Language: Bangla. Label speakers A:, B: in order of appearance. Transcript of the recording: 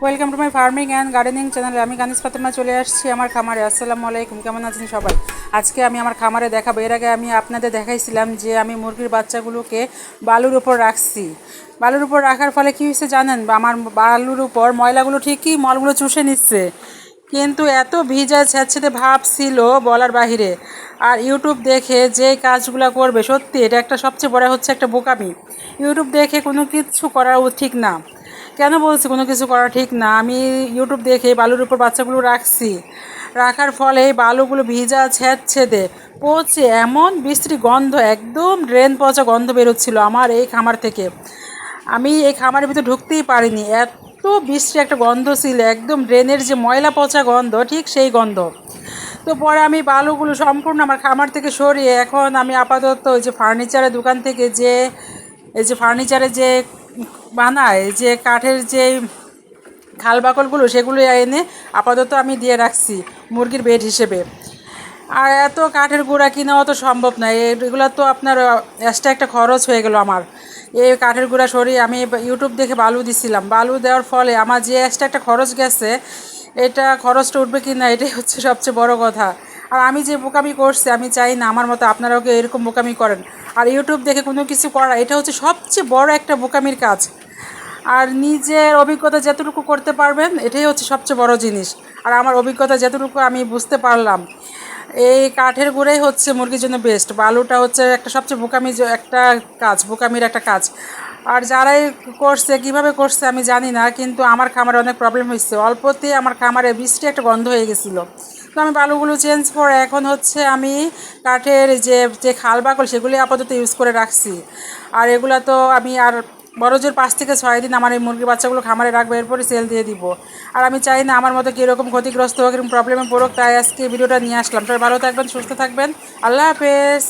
A: Welcome to my farming and gardening চ্যানেলে আমি কানিস ফাতেমা চলে আসছি আমার খামারে। আসসালামু আলাইকুম। কেমন আছেন সবাই? আজকে আমি আমার খামারে দেখাবো। এর আগে আমি আপনাদের দেখাইছিলাম যে আমি মুরগির বাচ্চাগুলোকে বালুর উপর রাখছি। বালুর উপর রাখার ফলে কী হয়েছে জানেন? আমার বালুর উপর ময়লাগুলো ঠিকই মলগুলো চুষে নিচ্ছে। কিন্তু এত ভিজা ছ্যাঁচেতে ভাব ছিল বলার বাহিরে। আর ইউটিউব দেখে যে কাজগুলো করবে, সত্যি এটা একটা সবচেয়ে বড় হচ্ছে একটা বোকামি। ইউটিউব দেখে কোনো কিছু করা ঠিক না। কেন বলছি, কোনো কিছু করা ঠিক না। আমি ইউটিউব দেখে বালুর উপর বাচ্চাগুলো রাখছি। রাখার ফলে এই বালুগুলো ভিজা ছ্যাঁচেদে পচে এমন বিশ্রী গন্ধ, একদম ড্রেন পচা গন্ধ বেরোচ্ছিল আমার এই খামার থেকে। আমি এই খামারের ভিতরে ঢুকতেই পারিনি। এত বিশ্রী একটা গন্ধ ছিল, একদম ড্রেনের যে ময়লা পচা গন্ধ, ঠিক সেই গন্ধ। তো পরে আমি বালুগুলো সম্পূর্ণ আমার খামার থেকে সরিয়ে এখন আমি আপাতত ওই যে ফার্নিচারের দোকান থেকে যে, এই যে ফার্নিচারের যে বানায়, যে কাঠের যে খাল বাকলগুলো সেগুলো এনে আপাতত আমি দিয়ে রাখছি মুরগির বেড হিসেবে। আর এত কাঠের গুঁড়া কিনাও তো সম্ভব নয় এগুলো তো আপনার এক্সট্রা একটা খরচ হয়ে গেল আমার। এই কাঠের গুঁড়া সরিয়ে আমি ইউটিউব দেখে বালু দিছিলাম। বালু দেওয়ার ফলে আমার যে এক্সট্রা একটা খরচ গেছে, এটা খরচটা উঠবে কি না এটাই হচ্ছে সবচেয়ে বড় কথা। আর আমি যে বোকামি করছি, আমি চাই না আমার মতো আপনারাও এরকম বোকামি করেন। আর ইউটিউব দেখে কোনো কিছু করা এটা হচ্ছে সবচেয়ে বড় একটা বোকামির কাজ। আর নিজের অভিজ্ঞতা যতটুকু করতে পারবেন, এটাই হচ্ছে সবচেয়ে বড় জিনিস। আর আমার অভিজ্ঞতা যতটুকু আমি বুঝতে পারলাম, এই কাঠের গুঁড়াই হচ্ছে মুরগির জন্য বেস্ট বালুটা হচ্ছে একটা সবচেয়ে বোকামি একটা কাজ, বোকামির একটা কাজ। আর যারাই করছে, কীভাবে করছে আমি জানি না, কিন্তু আমার খামারে অনেক প্রবলেম হয়েছে। অল্পতেই আমার খামারে বৃষ্টি একটা গন্ধ হয়ে গেছিল। আমি বালুগুলো চেঞ্জ করে এখন হচ্ছে আমি কাঠের যে যে খাল বাকল সেগুলি আপাতত ইউজ করে রাখছি। আর এগুলো তো আমি আর বড় জোর পাঁচ থেকে ছয় দিন আমার এই মুরগির বাচ্চাগুলো খামারে রাখব এরপরে সেল দিয়ে দিব। আর আমি চাই না আমার মতো কীরকম ক্ষতিগ্রস্ত হোক, এরকম প্রবলেমে পড়ুক, তাই আজকে ভিডিওটা নিয়ে আসলাম। তাই ভালো থাকবেন, সুস্থ থাকবেন। আল্লাহ হাফেজ।